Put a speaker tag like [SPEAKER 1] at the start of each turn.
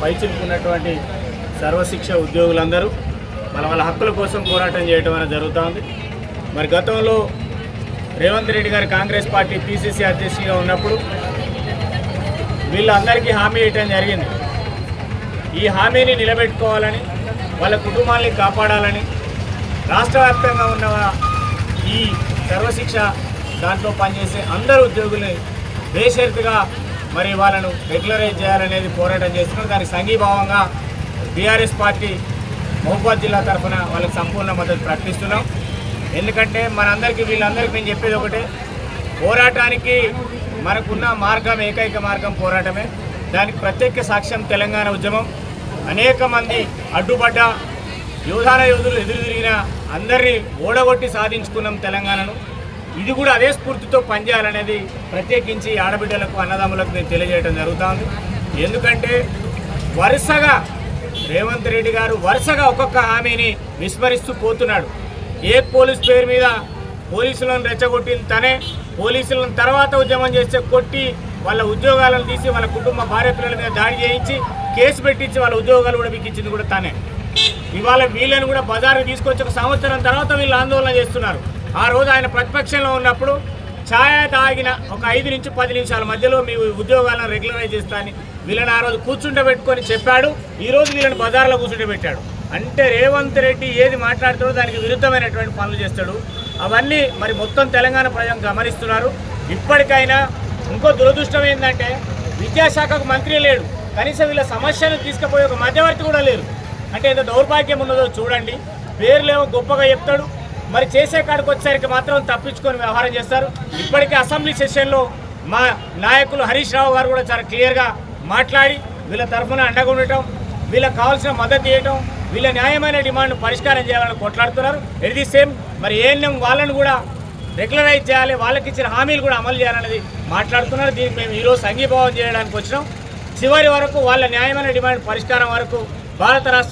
[SPEAKER 1] పైచిలుకున్నటువంటి సర్వశిక్ష ఉద్యోగులందరూ మన వాళ్ళ హక్కుల కోసం పోరాటం చేయడం అనేది జరుగుతూ ఉంది మరి గతంలో రేవంత్ రెడ్డి గారు కాంగ్రెస్ పార్టీ పీసీసీ అధ్యక్షుడిగా ఉన్నప్పుడు వీళ్ళందరికీ హామీ ఇవ్వటం జరిగింది. ఈ హామీని నిలబెట్టుకోవాలని వాళ్ళ కుటుంబాల్ని కాపాడాలని రాష్ట్రవ్యాప్తంగా ఉన్న ఈ సర్వశిక్ష దాంట్లో పనిచేసే అందరు ఉద్యోగుల్ని బేషరతుగా మరి వాళ్ళను రెగ్యులరైజ్ చేయాలనేది పోరాటం చేస్తున్నారు దానికి సంఘీభావంగా బీఆర్ఎస్ పార్టీ మహబూబాద్ జిల్లా తరఫున వాళ్ళకి సంపూర్ణ మద్దతు ప్రకటిస్తున్నాం. ఎందుకంటే మనందరికీ వీళ్ళందరికీ నేను చెప్పేది ఒకటే పోరాటానికి మనకున్న మార్గం ఏకైక మార్గం పోరాటమే. దానికి ప్రత్యేక సాక్ష్యం తెలంగాణ ఉద్యమం. అనేక మంది అడ్డుపడ్డ యోధాన యోధులు ఎదురు తిరిగిన అందరినీ ఓడగొట్టి సాధించుకున్నాం తెలంగాణను. ఇది కూడా అదే స్ఫూర్తితో పనిచేయాలనేది ప్రత్యేకించి ఆడబిడ్డలకు అన్నదమ్ములకు నేను తెలియజేయడం జరుగుతుంది. ఎందుకంటే వరుసగా రేవంత్ రెడ్డి గారు వరుసగా ఒక్కొక్క హామీని విస్మరిస్తూ పోతున్నాడు. ఏ పోలీస్ పేరు మీద పోలీసులను రెచ్చగొట్టింది తనే పోలీసులను తర్వాత ఉద్యమం చేస్తే కొట్టి వాళ్ళ ఉద్యోగాలను తీసి వాళ్ళ కుటుంబ భార్య పిల్లల మీద దాడి చేయించి కేసు పెట్టించి వాళ్ళ ఉద్యోగాలు కూడా బిగించింది కూడా తనే. ఇవాళ వీళ్ళని కూడా బజారు తీసుకొచ్చి ఒక సంవత్సరం తర్వాత వీళ్ళు ఆందోళన చేస్తున్నారు. ఆ రోజు ఆయన ప్రతిపక్షంలో ఉన్నప్పుడు ఛాయ తాగిన ఒక ఐదు నుంచి పది నిమిషాల మధ్యలో మీ ఉద్యోగాలను రెగ్యులరైజ్ చేస్తాను వీళ్ళని ఆ రోజు కూర్చుండబెట్టుకొని చెప్పాడు. ఈరోజు వీళ్ళని బజార్లో కూర్చుండబెట్టాడు. అంటే రేవంత్ రెడ్డి ఏది మాట్లాడుతాడో దానికి విరుద్ధమైనటువంటి పనులు చేస్తాడు. అవన్నీ మరి మొత్తం తెలంగాణ ప్రజలు గమనిస్తున్నారు. ఇప్పటికైనా ఇంకో దురదృష్టం ఏంటంటే విద్యాశాఖకు మంత్రి లేడు. కనీసం వీళ్ళ సమస్యను తీసుకుపోయే ఒక మధ్యవర్తి కూడా లేరు. అంటే ఎంత దౌర్భాగ్యం ఉన్నదో చూడండి. పేర్లేమో గొప్పగా చెప్తాడు. మరి చేసే కాడికి వచ్చేసరికి మాత్రం తప్పించుకొని వ్యవహారం చేస్తారు. ఇప్పటికే అసెంబ్లీ సెషన్లో మా నాయకులు హరీష్ రావు గారు కూడా చాలా క్లియర్గా మాట్లాడి వీళ్ళ తరఫున అండగా ఉండటం వీళ్ళకి కావాల్సిన మద్దతు చేయటం వీళ్ళ న్యాయమైన డిమాండ్ పరిష్కారం చేయాలని కొట్లాడుతున్నారు. ఎట్ ది సేమ్ మరి ఏఎన్ఎం వాళ్ళని కూడా రెగ్యులరైజ్ చేయాలి వాళ్ళకి ఇచ్చిన హామీలు కూడా అమలు చేయాలనేది మాట్లాడుతున్నారు. దీనికి మేము ఈరోజు సంఘీభావం చేయడానికి వచ్చినాం. చివరి వరకు వాళ్ళ న్యాయమైన డిమాండ్ పరిష్కారం వరకు భారత రాష్ట్ర